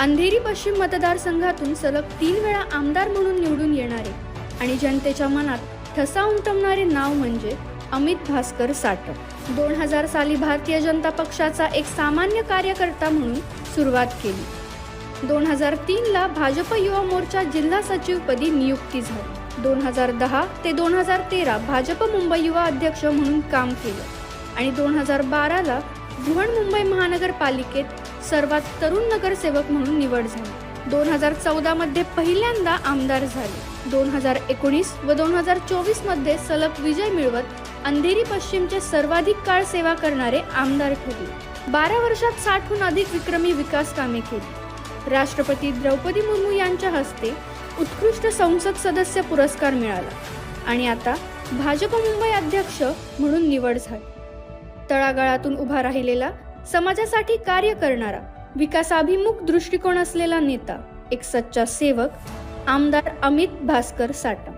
अंधेरी पश्चिम मतदारसंघातून सलग तीन वेळा आमदार म्हणून निवडून येणारे आणि जनतेच्या मनात ठसा उमटवणारे नाव म्हणजे अमित भास्कर साटम दोन हजार साली भारतीय जनता पक्षाचा एक सामान्य कार्यकर्ता म्हणून सुरुवात केली. दोन हजार तीनला भाजप युवा मोर्चा जिल्हा सचिवपदी नियुक्ती झाली. दोन हजार दहा ते दोन हजार तेरा भाजप मुंबई युवा अध्यक्ष म्हणून काम केलं. आणि दोन हजार बाराला बृहन्मुंबई महानगरपालिकेत सर्वात तरुण नगरसेवक म्हणून निवड झाली. दोन हजार चौदामध्ये पहिल्यांदा आमदार झाले. दोन हजार एकोणीस व दोन हजार चोवीसमध्ये सलग विजय मिळवत अंधेरी पश्चिमचे सर्वाधिक काळ सेवा करणारे आमदार ठरले. बारा वर्षात साठहून अधिक विक्रमी विकास कामे केली. राष्ट्रपती द्रौपदी मुर्मू यांच्या हस्ते उत्कृष्ट संसद सदस्य पुरस्कार मिळाला. आणि आता भाजप मुंबई अध्यक्ष म्हणून निवड झाली. तळागाळातून उभा राहिलेला समाजासाठी कार्य करणारा विकासाभिमुख दृष्टिकोन असलेला नेता एक सच्चा सेवक आमदार अमित भास्कर साठा.